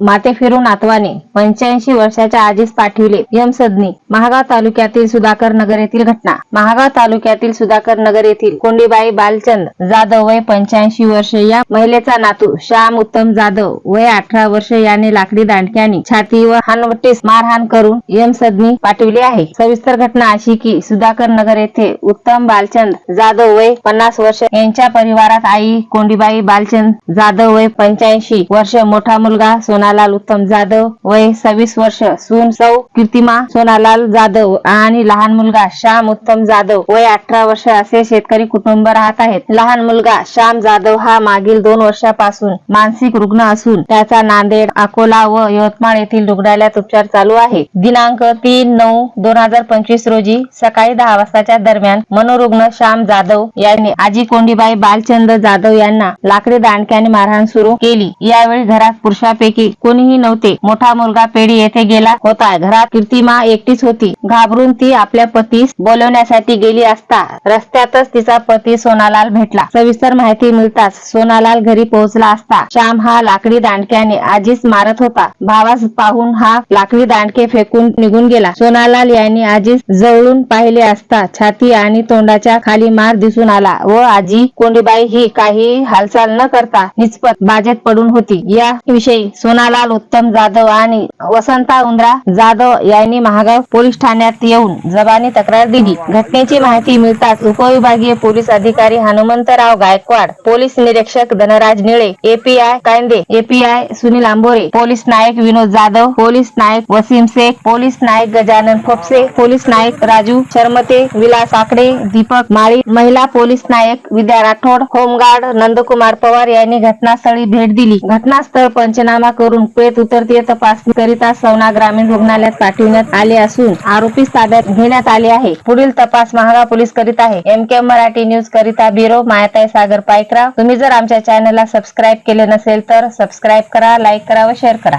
माते फिरून नातवाने पंच्याऐंशी वर्षाच्या आजीस पाठविले यमसदनी महागाव तालुक्यातील सुधाकर नगर येथील घटना. महागाव तालुक्यातील सुधाकर नगर येथील कोंडीबाई बालचंद जाधव वय पंच्याऐंशी वर्ष. या महिलेचा नातू श्याम उत्तम जाधव वय अठरा वर्ष. याने लाकडी दांडक्याने छाती व हानवटीस मारहाण करून यमसदनी पाठविली आहे. सविस्तर घटना अशी की सुधाकर नगर येथे उत्तम बालचंद जाधव वय पन्नास वर्ष. यांच्या परिवारात आई कोंडीबाई बालचंद जाधव वय पंच्याऐंशी वर्ष. मोठा मुलगा सोना सोनालाल उत्तम जाधव वय सव्वीस वर्ष सून सौ कीर्तिमा सोनालाल जाधव आणि लहान मुलगा श्याम उत्तम जाधव वय अठरा वर्ष असे शेतकरी कुटुंब राहत आहेत. लहान मुलगा श्याम जाधव हा मागील दोन वर्षापासून मानसिक रुग्ण असून त्याचा नांदेड अकोला व यवतमाळ येथील रुग्णालयात उपचार चालू आहे. दिनांक तीन नऊ दोन हजार पंचवीस रोजी सकाळी दहा वाजताच्या दरम्यान मनोरुग्ण श्याम जाधव यांनी आजी कोंडीबाई बालचंद जाधव यांना लाकडी दांडक्याने मारहाण सुरू केली. यावेळी घरात पुरुषापैकी कोणीही नव्हते. मोठा मुलगा पेढी येथे गेला होता. घरात कीर्तिमा एकटीच होती. घाबरून ती आपल्या पतीस बोलवण्यासाठी गेली असता रस्त्यातच तिचा पती सोनालाल भेटला. सविस्तर माहिती मिळताच सोनालाल घरी पोहोचला असता. श्याम हा लाकडी दांडक्याने आजीच मारत होता. भावास पाहून हा लाकडी दांडके फेकून निघून गेला. सोनालाल यांनी आजीस जवळून पाहिले असता छाती आणि तोंडाच्या खाली मार दिसून आला. व आजी कोंडीबाई ही काही हालचाल न करता निचपत बाजेत पडून होती. या विषयी सोनालाल उत्तम जाधव आणि वसंता उंद्रा जाधव यांनी महागाव पोलीस ठाण्यात येऊन जबानी तक्रार दिली. घटनेची माहिती मिळताच उपविभागीय पोलीस अधिकारी हनुमंतराव गायकवाड पोलीस निरीक्षक Dhanraj Nile API Kande API Sunil Ambore police नायक विनोद जाधव पोलीस नायक वसीम शेख पोलीस नायक गजानन खोपसे पोलीस नायक राजू शर्मते विलास आकडे दीपक माळी महिला पोलीस नायक विद्या राठोड होमगार्ड नंदकुमार पवार यांनी घटनास्थळी भेट दिली. घटनास्थळ पंचनामा करून प्रेत उतरतीय तपासणी करिता सवना ग्रामीण रुग्णालयात पाठविण्यात आले असून आरोपीस ताब्यात घेण्यात आले आहे. पुढील तपास महागा पोलीस करीत आहे. एम के मराठी न्यूज करिता ब्युरो मायाताई सागर पायकराव. तुम्ही जर आमच्या चॅनलला सबस्क्राईब केले नसेल तर सबस्क्राईब करा लाईक करा व शेअर करा.